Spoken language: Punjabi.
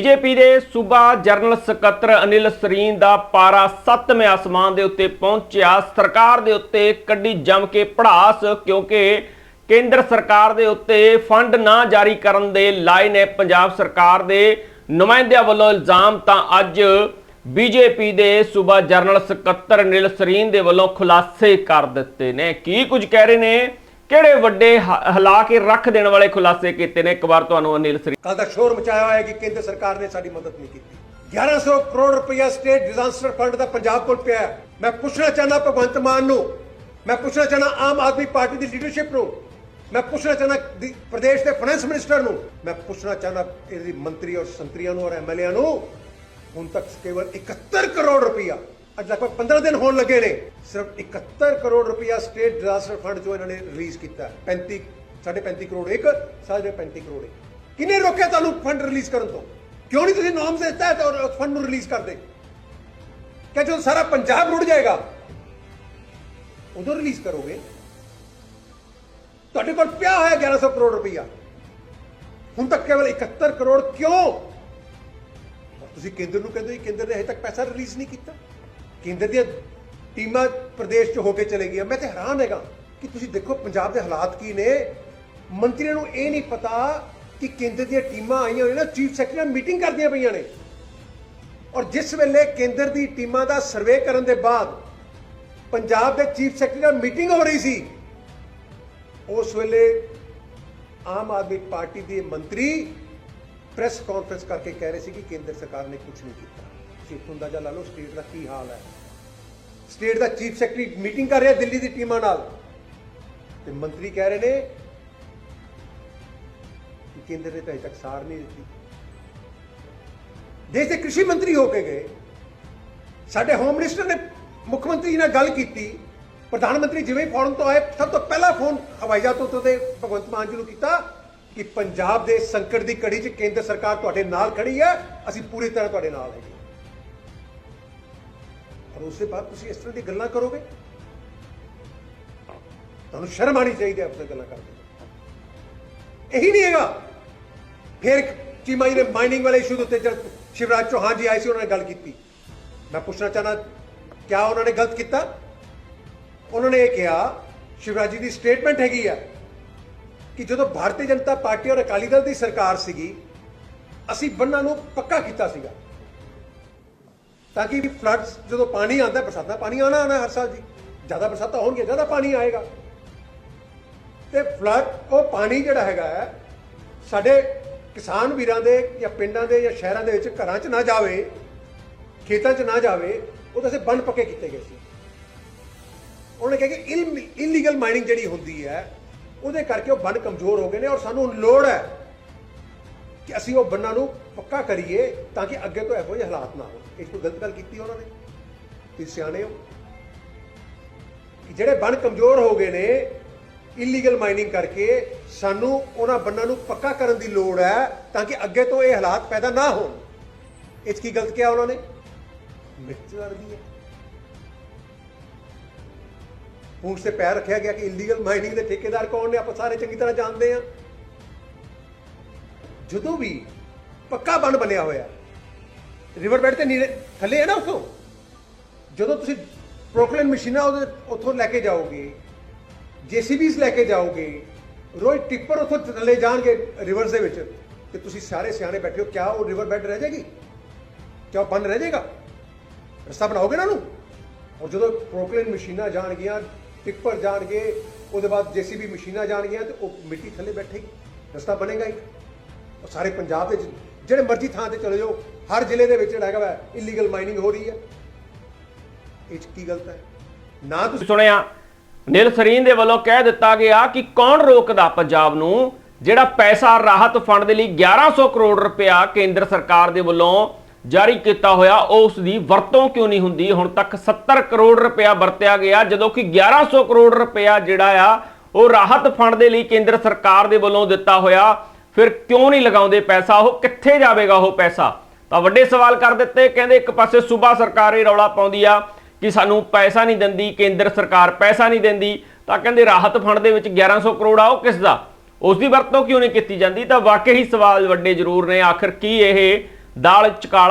ਬੀਜੇਪੀ ਦੇ ਸੂਬਾ ਜਨਰਲ ਸਕੱਤਰ ਅਨਿਲ ਸਰੀਨ ਦਾ ਪਾਰਾ 7ਵੇਂ ਅਸਮਾਨ ਦੇ ਉੱਤੇ ਪਹੁੰਚਿਆ। ਸਰਕਾਰ ਦੇ ਉੱਤੇ ਕੱਢੀ ਜੰਮ ਕੇ ਪੜਾਸ ਕਿਉਂਕਿ ਕੇਂਦਰ ਸਰਕਾਰ ਦੇ ਉੱਤੇ ਫੰਡ ਨਾ ਜਾਰੀ ਕਰਨ ਦੇ ਲਾਏ ਨੇ ਪੰਜਾਬ ਸਰਕਾਰ ਦੇ। ਨੁਮਾਇੰਦਿਆਂ ਵੱਲੋਂ ਇਲਜ਼ਾਮ ਤਾਂ ਅੱਜ ਬੀਜੇਪੀ ਦੇ ਸੂਬਾ ਜਨਰਲ ਸਕੱਤਰ ਅਨਿਲ ਸਰੀਨ ਦੇ ਵੱਲੋਂ ਖੁਲਾਸੇ ਕਰ ਦਿੱਤੇ ਨੇ। ਕੀ ਕੁਝ ਕਹਿ ਰਹੇ ਨੇ? ਕਿਹੜੇ ਵੱਡੇ ਹ- ਕੇ ਰੱਖ ਦੇਣ ਵਾਲੇ ਖੁਲਾਸੇ ਕੀਤੇ ਨੇ ਇੱਕ ਵਾਰ ਤੁਹਾਨੂੰ ਅਨਿਲ ਸਰੀਨ ਕੱਲ ਦਾ ਸ਼ੋਰ ਮਚਾਇਆ ਹੋਇਆ ਹੈ ਕਿ ਕੇਂਦਰ ਸਰਕਾਰ ਨੇ ਸਾਡੀ ਮਦਦ ਨਹੀਂ ਕੀਤੀ 1100 ਕਰੋੜ ਰੁਪਇਆ ਸਟੇਟ ਡਿਜ਼ਾਸਟਰ ਫੰਡ ਦਾ ਪੰਜਾਬ ਕੋਲ ਪਿਆ ਹੈ। ਮੈਂ ਪੁੱਛਣਾ ਚਾਹਨਾ ਭਗਵੰਤ ਮਾਨ ਨੂੰ, ਮੈਂ ਪੁੱਛਣਾ ਚਾਹੁੰਦਾ ਆਮ ਆਦਮੀ ਪਾਰਟੀ ਦੀ ਲੀਡਰਸ਼ਿਪ ਨੂੰ, ਮੈਂ ਪੁੱਛਣਾ ਚਾਹੁੰਦਾ ਪ੍ਰਦੇਸ਼ ਦੇ ਫਾਈਨੈਂਸ ਮਿਨਿਸਟਰ ਨੂੰ, ਮੈਂ ਪੁੱਛਣਾ ਚਾਹੁੰਦਾ ਇਹਦੀ ਮੰਤਰੀ ਔਰ ਸੰਤਰੀਆਂ ਨੂੰ ਔਰ ਐਮਐਲਏ ਨੂੰ, ਹੁਣ ਤੱਕ ਕੇਵਲ 71 ਕਰੋੜ ਰੁਪਇਆ ਅੱਜ ਲਗਭਗ 15 ਦਿਨ ਹੋਣ ਲੱਗੇ ਨੇ, ਸਿਰਫ 71 ਕਰੋੜ ਰੁਪਇਆ ਸਟੇਟ ਡਿਜ਼ਾਸਟਰ ਫੰਡ ਜੋ ਇਹਨਾਂ ਨੇ ਰਿਲੀਜ਼ ਕੀਤਾ ਹੈ। 35 35 ਕਰੋੜ ਇੱਕ, ਸਾਢੇ 35 ਕਰੋੜ ਇੱਕ। ਕਿਹਨੇ ਰੋਕਿਆ ਤੁਹਾਨੂੰ ਫੰਡ ਰਿਲੀਜ਼ ਕਰਨ ਤੋਂ? ਕਿਉਂ ਨਹੀਂ ਤੁਸੀਂ ਨੋਰਮਸ ਦਿੱਤਾ ਹੈ ਤਾਂ ਫੰਡ ਨੂੰ ਰਿਲੀਜ਼ ਕਰਦੇ? ਕਿ ਜਦੋਂ ਸਾਰਾ ਪੰਜਾਬ ਰੁੜ ਜਾਏਗਾ? ਉਦੋਂ ਰਿਲੀਜ਼ ਕਰੋਗੇ? ਤੁਹਾਡੇ ਕੋਲ ਪਿਆ ਹੋਇਆ 1100 ਕਰੋੜ ਰੁਪਇਆ। ਹੁਣ ਤੱਕ ਕੇਵਲ 71 ਕਰੋੜ ਕਿਉਂ? ਤੁਸੀਂ ਕੇਂਦਰ ਨੂੰ ਕਹਿੰਦੇ ਹੋ, ਕੇਂਦਰ ਨੇ ਹਜੇ ਤੱਕ ਪੈਸਾ ਰਿਲੀਜ਼ ਨਹੀਂ ਕੀਤਾ। ਕੇਂਦਰ ਦੀਆਂ ਟੀਮਾਂ ਪ੍ਰਦੇਸ਼ 'ਚ ਹੋ ਕੇ ਚਲੇ ਗਈਆਂ। ਮੈਂ ਤੇ ਹੈਰਾਨ ਹੈਗਾ ਕਿ ਤੁਸੀਂ ਦੇਖੋ ਪੰਜਾਬ ਦੇ ਹਾਲਾਤ ਕੀ ਨੇ। ਮੰਤਰੀਆਂ ਨੂੰ ਇਹ ਨਹੀਂ ਪਤਾ ਕਿ ਕੇਂਦਰ ਦੀਆਂ ਟੀਮਾਂ ਆਈਆਂ ਹੋਈਆਂ ਨੇ, ਚੀਫ ਸੈਕਟਰੀ ਨਾਲ ਮੀਟਿੰਗ ਕਰਦੀਆਂ ਪਈਆਂ ਨੇ। ਔਰ ਜਿਸ ਵੇਲੇ ਕੇਂਦਰ ਦੀ ਟੀਮਾਂ ਦਾ ਸਰਵੇ ਕਰਨ ਦੇ ਬਾਅਦ ਪੰਜਾਬ ਦੇ ਚੀਫ ਸੈਕਟਰੀ ਨਾਲ ਮੀਟਿੰਗ ਹੋ ਰਹੀ ਸੀ, ਉਸ ਵੇਲੇ ਆਮ ਆਦਮੀ ਪਾਰਟੀ ਦੇ ਮੰਤਰੀ ਪ੍ਰੈਸ ਕਾਨਫਰੰਸ ਕਰਕੇ ਕਹਿ ਰਹੇ ਸੀ ਕਿ ਕੇਂਦਰ ਸਰਕਾਰ ਨੇ ਕੁਝ ਨਹੀਂ ਕੀਤਾ। ਚੀਫ਼ ਇੱਥੋਂ ਅੰਦਾਜ਼ਾ ਲਾ ਲਓ ਸਟੇਟ ਦਾ ਕੀ ਹਾਲ ਹੈ। ਸਟੇਟ ਦਾ ਚੀਫ ਸੈਕਟਰੀ ਮੀਟਿੰਗ ਕਰ ਰਿਹਾ ਦਿੱਲੀ ਦੀ ਟੀਮਾਂ ਨਾਲ। ਤੇ ਮੰਤਰੀ ਕਹਿ ਰਹੇ ਨੇ ਕਿ ਕੇਂਦਰ ਨੇ ਤਾਂ ਅਜੇ ਤੱਕ ਸਾਰ ਨਹੀਂ ਦਿੱਤੀ। ਦੇਸ਼ ਦੇ ਕ੍ਰਿਸ਼ੀ ਮੰਤਰੀ ਹੋ ਕੇ ਗਏ। ਸਾਡੇ ਹੋਮ ਮਿਨਿਸਟਰ ਨੇ ਮੁੱਖ ਮੰਤਰੀ ਜੀ ਨਾਲ ਗੱਲ ਕੀਤੀ। ਪ੍ਰਧਾਨ ਮੰਤਰੀ ਜਿਵੇਂ ਫੋਰਨ ਤੋਂ ਆਏ, ਸਭ ਤੋਂ ਪਹਿਲਾ ਫੋਨ ਹਵਾਈ ਜਹਾਜ਼ ਤੋਂ ਤੇ ਭਗਵੰਤ ਮਾਨ ਜੀ ਨੂੰ ਕੀਤਾ ਕਿ ਪੰਜਾਬ ਦੇ ਸੰਕਟ ਦੀ ਕੜੀ 'ਚ ਕੇਂਦਰ ਸਰਕਾਰ ਤੁਹਾਡੇ ਨਾਲ ਖੜੀ ਹੈ, ਅਸੀਂ ਪੂਰੀ ਤਰ੍ਹਾਂ ਤੁਹਾਡੇ ਨਾਲ ਹੈਗੇ। ਪਰ ਉਸ ਤੋਂ ਬਾਅਦ ਤੁਸੀਂ ਇਸ ਤਰ੍ਹਾਂ ਦੀ ਗੱਲਾਂ ਕਰੋਗੇ? ਤੁਹਾਨੂੰ ਸ਼ਰਮ ਆਣੀ ਚਾਹੀਦੀ ਹੈ ਆਪਣੀ ਗੱਲਾਂ ਕਰਦੇ ਇਹੀ ਨਹੀਂ ਹੈਗਾ। ਫਿਰ ਚੀਮਾ ਜੀ ਨੇ ਮਾਈਨਿੰਗ ਵਾਲੇ ਇਸ਼ੂ ਦੇ ਉੱਤੇ ਜਦ ਸ਼ਿਵਰਾਜ ਚੌਹਾਨ ਜੀ ਆਏ ਸੀ, ਉਹਨਾਂ ਨੇ ਗੱਲ ਕੀਤੀ। ਮੈਂ ਪੁੱਛਣਾ ਚਾਹਨਾ, ਕਿਆ ਉਹਨਾਂ ਨੇ ਗਲਤ ਕੀਤਾ? ਉਹਨਾਂ ਨੇ ਇਹ ਕਿਹਾ, ਸ਼ਿਵਰਾਜ ਜੀ ਦੀ ਸਟੇਟਮੈਂਟ ਹੈਗੀ ਆ ਕਿ ਜਦੋਂ ਭਾਰਤੀ ਜਨਤਾ ਪਾਰਟੀ ਔਰ ਅਕਾਲੀ ਦਲ ਦੀ ਸਰਕਾਰ ਸੀਗੀ, ਅਸੀਂ ਬੰਨਾਂ ਨੂੰ ਪੱਕਾ ਕੀਤਾ ਸੀਗਾ। ਤਾਂ ਕਿ ਫਲੱਡਸ ਜਦੋਂ ਪਾਣੀ ਆਉਂਦਾ, ਬਰਸਾਤਾਂ ਪਾਣੀ ਆਣਾ ਆਣਾ ਹਰ ਸਾਲ ਜੀ। ਜ਼ਿਆਦਾ ਬਰਸਾਤਾਂ ਹੋਣਗੀਆਂ, ਜ਼ਿਆਦਾ ਪਾਣੀ ਆਏਗਾ। ਤੇ ਫਲੱਡ, ਉਹ ਪਾਣੀ ਜਿਹੜਾ ਹੈਗਾ ਸਾਡੇ ਕਿਸਾਨ ਵੀਰਾਂ ਦੇ ਜਾਂ ਪਿੰਡਾਂ ਦੇ ਜਾਂ ਸ਼ਹਿਰਾਂ ਦੇ ਵਿੱਚ ਘਰਾਂ 'ਚ ਨਾ ਜਾਵੇ, ਖੇਤਾਂ 'ਚ ਨਾ ਜਾਵੇ ਉਹਦੇ ਸੇ ਬੰਨ ਪੱਕੇ ਕੀਤੇ ਗਏ ਸੀ। ਉਹਨੇ ਕਿਹਾ ਕਿ ਇਲੀਗਲ ਮਾਈਨਿੰਗ ਜਿਹੜੀ ਹੁੰਦੀ ਹੈ, ਉਹਦੇ ਕਰਕੇ ਉਹ ਬੰਨ ਕਮਜ਼ੋਰ ਹੋ ਗਏ ਨੇ ਔਰ ਸਾਨੂੰ ਲੋੜ ਹੈ ਕਿ ਅਸੀਂ ਉਹ ਬੰਨਾਂ ਨੂੰ ਪੱਕਾ ਕਰੀਏ ਤਾਂ ਕਿ ਅੱਗੇ ਤੋਂ ਇਹੋ ਜਿਹੇ ਹਾਲਾਤ ਨਾ ਹੋਣ। ਇਸ ਤੋਂ ਗਲਤ ਗੱਲ ਕੀਤੀ ਉਹਨਾਂ ਨੇ। ਤੁਸੀਂ ਸਿਆਣੇ ਹੋ। ਕਿ ਜਿਹੜੇ ਬੰਨ ਕਮਜ਼ੋਰ ਹੋ ਗਏ ਨੇ ਇਲੀਗਲ ਮਾਈਨਿੰਗ ਕਰਕੇ ਸਾਨੂੰ ਉਹਨਾਂ ਬੰਨਾਂ ਨੂੰ ਪੱਕਾ ਕਰਨ ਦੀ ਲੋੜ ਹੈ ਤਾਂ ਕਿ ਅੱਗੇ ਤੋਂ ਇਹ ਹਾਲਾਤ ਪੈਦਾ ਨਾ ਹੋਣ। ਇਹ 'ਚ ਕੀ ਗਲਤ ਕਿਹਾ ਉਹਨਾਂ ਨੇ? ਮਿਰਚ ਲੜਦੀ ਹੈ। ਪੂੰਛ ਤੇ ਪੈਰ ਰੱਖਿਆ ਗਿਆ ਕਿ ਇਲੀਗਲ ਮਾਈਨਿੰਗ ਦੇ ਠੇਕੇਦਾਰ ਕੌਣ ਨੇ? ਆਪਾਂ ਸਾਰੇ ਚੰਗੀ ਤਰ੍ਹਾਂ ਜਾਣਦੇ ਆ ਜਦੋਂ ਵੀ ਪੱਕਾ ਬੰਨ ਬਣਿਆ ਹੋਇਆ ਰਿਵਰ ਬੈਡ ਤੇ ਨੀਰੇ ਥੱਲੇ ਹੈ ਨਾ ਉਥੋਂ? ਜਦੋਂ ਤੁਸੀਂ ਪ੍ਰੋਕਲੇਨ ਮਸ਼ੀਨਾਂ ਉਹਦੇ ਉੱਥੋਂ ਲੈ ਕੇ ਜਾਓਗੇ ਜੀਸੀਬੀਸ ਲੈ ਕੇ ਜਾਓਗੇ, ਰੋਜ਼ ਟਿੱਪਰ ਉੱਥੋਂ ਥੱਲੇ ਜਾਣਗੇ ਰਿਵਰਸ ਦੇ ਵਿੱਚ, ਤੇ ਤੁਸੀਂ ਸਾਰੇ ਸਿਆਣੇ ਬੈਠੇ ਹੋ, ਕਿਆ ਉਹ ਰਿਵਰ ਬੈਡ ਰਹਿ ਜਾਏਗੀ? ਕਿਆ ਉਹ ਬੰਨ ਰਹਿ ਜਾਏਗਾ? ਰਸਤਾ ਬਣਾਓਗੇ ਨਾ ਉਹਨੂੰ? ਔਰ ਜਦੋਂ ਪ੍ਰੋਕਲੇਨ ਮਸ਼ੀਨਾਂ ਜਾਣਗੀਆਂ, ਟਿੱਪਰ ਜਾਣਗੇ, ਉਹਦੇ ਬਾਅਦ ਜੀਸੀਬੀ ਮਸ਼ੀਨਾਂ ਜਾਣਗੀਆਂ, ਤੇ ਉਹ ਮਿੱਟੀ ਥੱਲੇ ਬੈਠੇਗੀ, ਰਸਤਾ ਬਣੇਗਾ ਹੀ। ਉਹ ਸਾਰੇ ਪੰਜਾਬ ਦੇ ਵਿੱਚ ਜਿਹੜੇ ਮਰਜ਼ੀ ਥਾਂ ਤੇ ਚਲੇ ਜਾਓ, ਹਰ ਜ਼ਿਲ੍ਹੇ ਦੇ ਵਿੱਚ ਜਿਹੜਾ ਹੈਗਾ ਇਲੀਗਲ ਮਾਈਨਿੰਗ ਹੋ ਰਹੀ ਹੈ। ਇਹ ਕੀ ਗਲਤ ਹੈ? ਨਾ ਤੁਸੀਂ ਸੁਣਿਆ, ਨਿਲ ਸਰੀਨ ਦੇ ਵੱਲੋਂ ਕਹਿ ਦਿੱਤਾ ਗਿਆ ਕਿ ਕੌਣ ਰੋਕਦਾ ਪੰਜਾਬ ਨੂੰ, ਜਿਹੜਾ ਪੈਸਾ ਰਾਹਤ ਫੰਡ ਦੇ ਲਈ 1100 ਕਰੋੜ ਰੁਪਇਆ ਕੇਂਦਰ ਸਰਕਾਰ ਦੇ ਵੱਲੋਂ ਜਾਰੀ ਕੀਤਾ ਹੋਇਆ ਉਸ ਦੀ ਵਰਤੋਂ ਕਿਉਂ ਨਹੀਂ ਹੁੰਦੀ? ਹੁਣ ਤੱਕ 70 ਕਰੋੜ ਰੁਪਇਆ ਵਰਤਿਆ ਗਿਆ, ਜਦੋਂ ਕਿ 1100 ਕਰੋੜ ਰੁਪਇਆ ਜਿਹੜਾ ਆ, ਉਹ ਰਾਹਤ ਫੰਡ ਦੇ ਲਈ ਕੇਂਦਰ ਸਰਕਾਰ ਦੇ ਵੱਲੋਂ ਦਿੱਤਾ ਹੋਇਆ। ਫਿਰ ਕਿਉਂ ਨਹੀਂ ਲਗਾਉਂਦੇ ਪੈਸਾ? ਉਹ ਕਿੱਥੇ ਜਾਵੇਗਾ ਉਹ ਪੈਸਾ? ਤਾਂ ਵੱਡੇ ਸਵਾਲ ਕਰ ਦਿੱਤੇ। ਕਹਿੰਦੇ ਇੱਕ ਪਾਸੇ ਸੂਬਾ ਸਰਕਾਰ ਇਹ ਰੌਲਾ ਪਾਉਂਦੀ ਆ ਕਿ ਸਾਨੂੰ ਪੈਸਾ ਨਹੀਂ ਦਿੰਦੀ, ਕੇਂਦਰ ਸਰਕਾਰ ਪੈਸਾ ਨਹੀਂ ਦਿੰਦੀ। ਤਾਂ ਕਹਿੰਦੇ ਰਾਹਤ ਫੰਡ ਦੇ ਵਿੱਚ 1100 ਕਰੋੜ ਆ, ਉਹ ਕਿਸ ਦਾ? ਉਸ ਦੀ ਵਰਤੋਂ ਕਿਉਂ ਨਹੀਂ ਕੀਤੀ ਜਾਂਦੀ? ਤਾਂ ਵਾਕਈ ਹੀ ਸਵਾਲ ਵੱਡੇ ਜ਼ਰੂਰ ਨੇ। ਆਖਰ ਕੀ ਇਹ ਦਾਲ ਚਕਾਲਾ